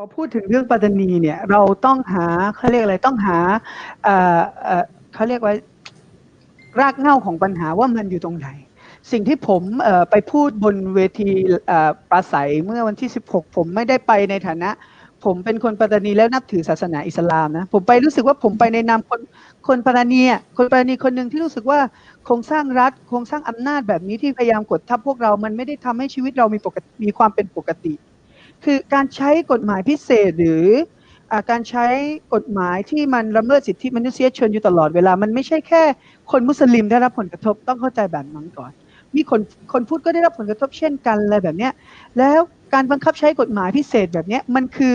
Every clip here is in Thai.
พอพูดถึงเรื่องปัตตานีเนี่ยเราต้องหาเขาเรียกอะไรต้องหาเอ่อเอ่อเขาเรียกว่ารากเหง้าของปัญหาว่ามันอยู่ตรงไหน สิ่งที่ผมไปพูดบนเวทีปราศัยเมื่อวันที่ 16 ผมไม่ได้ไปในฐานะ ผมเป็นคนปัตตานีแล้วนับถือศาสนาอิสลามนะผมไปรู้สึกว่าผมไปในนามคนคนปัตตานีคนปัตตานีคนหนึ่งที่รู้สึกว่าโครงสร้างรัฐโครงสร้างอำนาจแบบนี้ที่พยายามกดทับพวกเรา มันไม่ได้ทำให้ชีวิตเรามีปกติมีความเป็นปกติ คือการใช้กฎหมายพิเศษหรืออการใช้กฎหมายที่มันละเมิดสิทธิมนุษยชนอยู่ตลอดเวลา มันไม่ใช่แค่ คนมุสลิมได้รับผลกระทบต้องเข้าใจแบบนั้นก่อน มีคนคนพูดก็ได้รับผลกระทบเช่นกันอะไรแบบเนี้ยแล้วการบังคับใช้กฎหมายพิเศษแบบเนี้ยมันคือ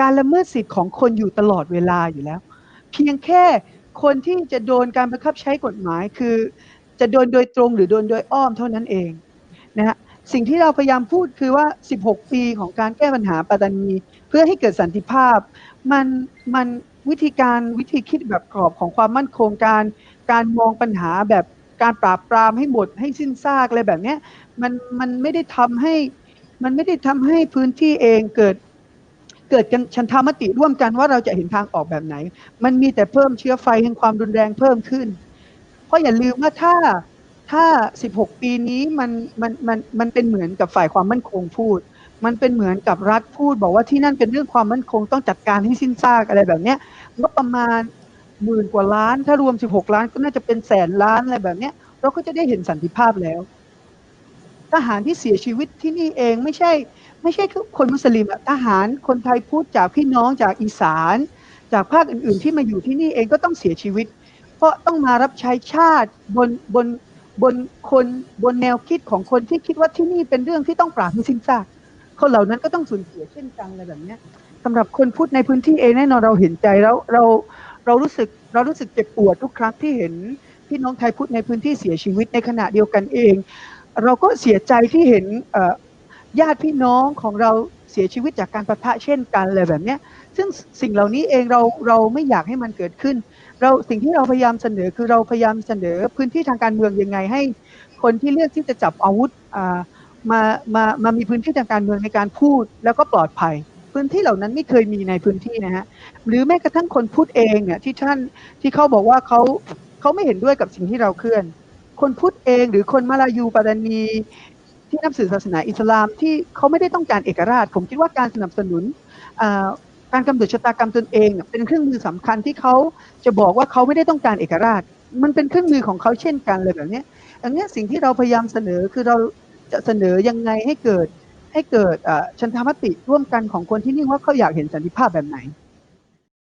การละเมิดสิทธิของคนอยู่ตลอดเวลาอยู่แล้ว เพียงแค่คนที่จะโดนการบังคับใช้กฎหมายคือ จะโดนโดยตรงหรือโดนโดยอ้อมเท่านั้นเองนะฮะ สิ่งที่เราพยายามพูดคือว่า 16 ปีของการแก้ปัญหาปัตตานี เพื่อให้เกิดสันติภาพ มันมันวิธีการวิธีคิดแบบกรอบของความมั่นคงการ การมองปัญหาแบบการปราบปรามให้หมดให้สิ้นซากอะไรแบบเนี้ยมันมันไม่ได้ทำให้มันไม่ได้ทำให้พื้นที่เองเกิดเกิดกันชันธามติร่วมกันว่าเราจะเห็นทางออกแบบไหน มันมีแต่เพิ่มเชื้อไฟแห่งความรุนแรงเพิ่มขึ้น เพราะอย่าลืมว่าถ้า ถ้า 16 ปีนี้มันมันมันมันเป็นเหมือนกับฝ่ายความมั่นคงพูด มันเป็นเหมือนกับรัฐพูด บอกว่าที่นั่นเป็นเรื่องความมั่นคงต้องจัดการให้สิ้นซากอะไรแบบเนี้ยงบประมาณหมื่นกว่าล้าน ถ้ารวม 16 ล้านก็น่าจะเป็นแสนล้านอะไรแบบเนี้ยเราก็จะได้เห็นสันติภาพแล้ว ทหารที่เสียชีวิตที่นี่เองไม่ใช่ ไม่ใช่คนมุสลิมอะทหารคนไทยพูดจากพี่น้องจากอีสาน จากภาคอื่น ๆ ที่มาอยู่ที่นี่เองก็ต้องเสียชีวิต เพราะต้องมารับใช้ชาติบนบน บนคนบนแนวคิดของคนที่คิดว่าที่นี่เป็นเรื่องที่ต้องปราบให้สิ้นซากคนเหล่านั้นก็ต้องสูญเสียเช่นกันอะไรแบบนี้ยสำหรับคนพูดในพื้นที่เองแน่นอนเราเห็นใจแล้วเราเรารู้สึกเรารู้สึกเจ็บปวดทุกครั้งที่เห็นพี่น้องไทยพูดในพื้นที่เสียชีวิตในขณะเดียวกันเอง เราก็เสียใจที่เห็นญาติพี่น้องของเราเสียชีวิตจากการประทะเช่นกันเลยแบบเนี้ย ซึ่งสิ่งเหล่านี้เองเราเราไม่อยากให้มันเกิดขึ้น เราสิ่งที่เราพยายามเสนอคือเราพยายามเสนอพื้นที่ทางการเมืองยังไงให้ คนที่เลือกที่จะจับอาวุธอ่ามามามามีพื้นที่ทางการเมืองในการพูดแล้วก็ปลอดภัย พื้นที่เหล่านั้นไม่เคยมีในพื้นที่นะฮะหรือแม้กระทั่งคนพูดเองเนี่ยที่ท่านที่เขาบอกว่าเขาเขาไม่เห็นด้วยกับสิ่งที่เราเคลื่อน คนพูดเองหรือคนมาลายูปัตานีที่นับถือศาสนาอิสลามที่เขาไม่ได้ต้องการเอกราช ผมคิดว่าการสนับสนุน การกำหนดชะตากรรมตนเองเป็นเครื่องมือสำคัญที่เขาจะบอกว่าเขาไม่ได้ต้องการเอกราช มันเป็นเครื่องมือของเขาเช่นกันเลยแบบนี้ยอันนี้สิ่งที่เราพยายามเสนอคือเราจะเสนอยังไงให้เกิดให้เกิดชันธามติร่วมกันของคนที่นี่ว่าเขาอยากเห็นสันติภาพแบบไหน